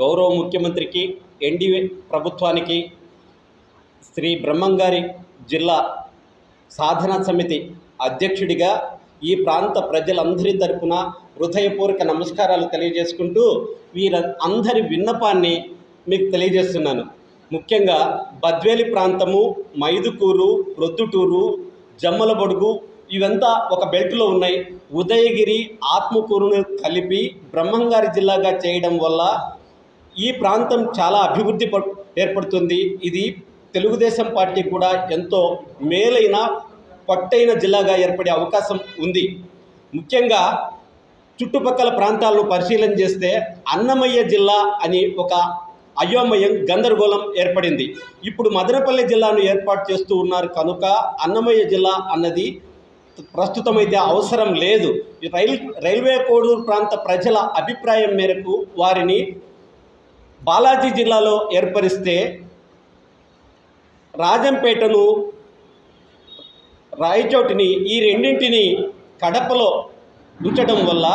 గౌరవ ముఖ్యమంత్రికి ఎన్డీఏ ప్రభుత్వానికి శ్రీ బ్రహ్మంగారి జిల్లా సాధన సమితి అధ్యక్షుడిగా ఈ ప్రాంత ప్రజలందరి తరపున హృదయపూర్వక నమస్కారాలు తెలియజేసుకుంటూ వీర అందరి విన్నపాన్ని మీకు తెలియజేస్తున్నాను. ముఖ్యంగా బద్వేలి ప్రాంతము మైదుకూరు ప్రొద్దుటూరు జమ్మలబొడుగు ఇవంతా ఒక బెల్ట్లో ఉన్నాయి. ఉదయగిరి ఆత్మకూరును కలిపి బ్రహ్మంగారి జిల్లాగా చేయడం వల్ల ఈ ప్రాంతం చాలా అభివృద్ధి ప- ఏర్పడుతుంది. ఇది తెలుగుదేశం పార్టీ కూడా ఎంతో మేలైన పట్టైన జిల్లాగా ఏర్పడే అవకాశం ఉంది. ముఖ్యంగా చుట్టుపక్కల ప్రాంతాలను పరిశీలన చేస్తే అన్నమయ్య జిల్లా అని ఒక అయోమయం గందరగోళం ఏర్పడింది. ఇప్పుడు మదనపల్లి జిల్లాను ఏర్పాటు చేస్తూ ఉన్నారు కనుక అన్నమయ్య జిల్లా అన్నది ప్రస్తుతం అయితే అవసరం లేదు. రైల్ రైల్వే కోడూరు ప్రాంత ప్రజల అభిప్రాయం మేరకు వారిని బాలాజీ జిల్లాలో ఏర్పరిస్తే రాజంపేటను రాయచోటిని ఈ రెండింటిని కడపలో ఉంచడం వల్ల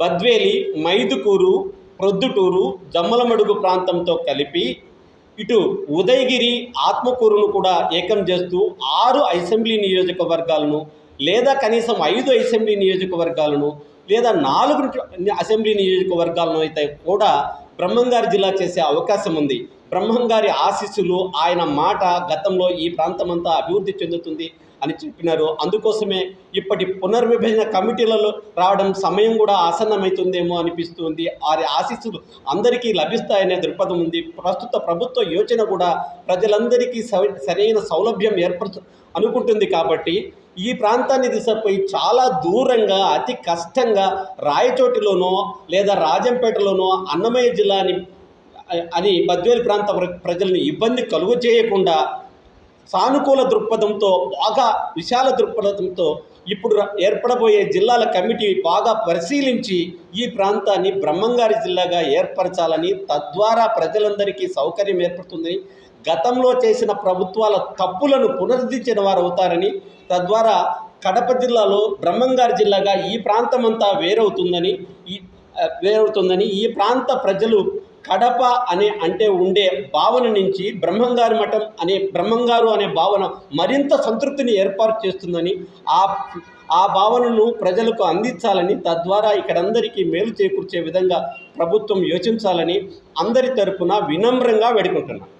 బద్వేలి మైదుకూరు ప్రొద్దుటూరు జమ్మలమడుగు ప్రాంతంతో కలిపి ఇటు ఉదయగిరి ఆత్మకూరును కూడా ఏకం చేస్తూ ఆరు అసెంబ్లీ నియోజకవర్గాలను లేదా కనీసం ఐదు అసెంబ్లీ నియోజకవర్గాలను లేదా నాలుగు అసెంబ్లీ నియోజకవర్గాలను అయితే కూడా బ్రహ్మంగారి జిల్లా చేసే అవకాశం ఉంది. బ్రహ్మంగారి ఆశీస్సులు ఆయన మాట గతంలో ఈ ప్రాంతమంతా అభివృద్ధి చెందుతుంది. అని చెప్పినారు. అందుకోసమే ఇప్పటి పునర్విభజన కమిటీలలో రావడం సమయం కూడా ఆసన్నమవుతుందేమో అనిపిస్తుంది. వారి ఆశీస్సులు అందరికీ లభిస్తాయనే దృక్పథం ఉంది. ప్రస్తుత ప్రభుత్వ యోచన కూడా ప్రజలందరికీ సవ- సరైన సౌలభ్యం ఏర్పరచు అనుకుంటుంది కాబట్టి ఈ ప్రాంతాన్ని దిశపోయి చాలా దూరంగా అతి కష్టంగా రాయచోటిలోనో లేదా రాజంపేటలోనో అన్నమయ్య జిల్లా అని బద్వేలు ప్రాంత ప్రజలను ఇబ్బంది కలుగు చేయకుండా సానుకూల దృక్పథంతో బాగా విశాల దృక్పథంతో ఇప్పుడు ఏర్పడబోయే జిల్లాల కమిటీ బాగా పరిశీలించి ఈ ప్రాంతాన్ని బ్రహ్మంగారి జిల్లాగా ఏర్పరచాలని తద్వారా ప్రజలందరికీ సౌకర్యం ఏర్పడుతుందని గతంలో చేసిన ప్రభుత్వాల తప్పులను పునరుద్ధరించిన వారు అవుతారని తద్వారా కడప జిల్లాలో బ్రహ్మంగారి జిల్లాగా ఈ ప్రాంతమంతా వేరవుతుందని ఈ వేరవుతుందని ఈ ప్రాంత ప్రజలు కడప అనే అంటే ఉండే భావన నుంచి బ్రహ్మంగారి మఠం అనే బ్రహ్మంగారు అనే భావన మరింత సంతృప్తిని ఏర్పాటు చేస్తుందని ఆ ఆ భావనను ప్రజలకు అందించాలని తద్వారా ఇక్కడందరికీ మేలు చేకూర్చే విధంగా ప్రభుత్వం యోచించాలని అందరి తరపున వినమ్రంగా వేడుకుంటున్నాను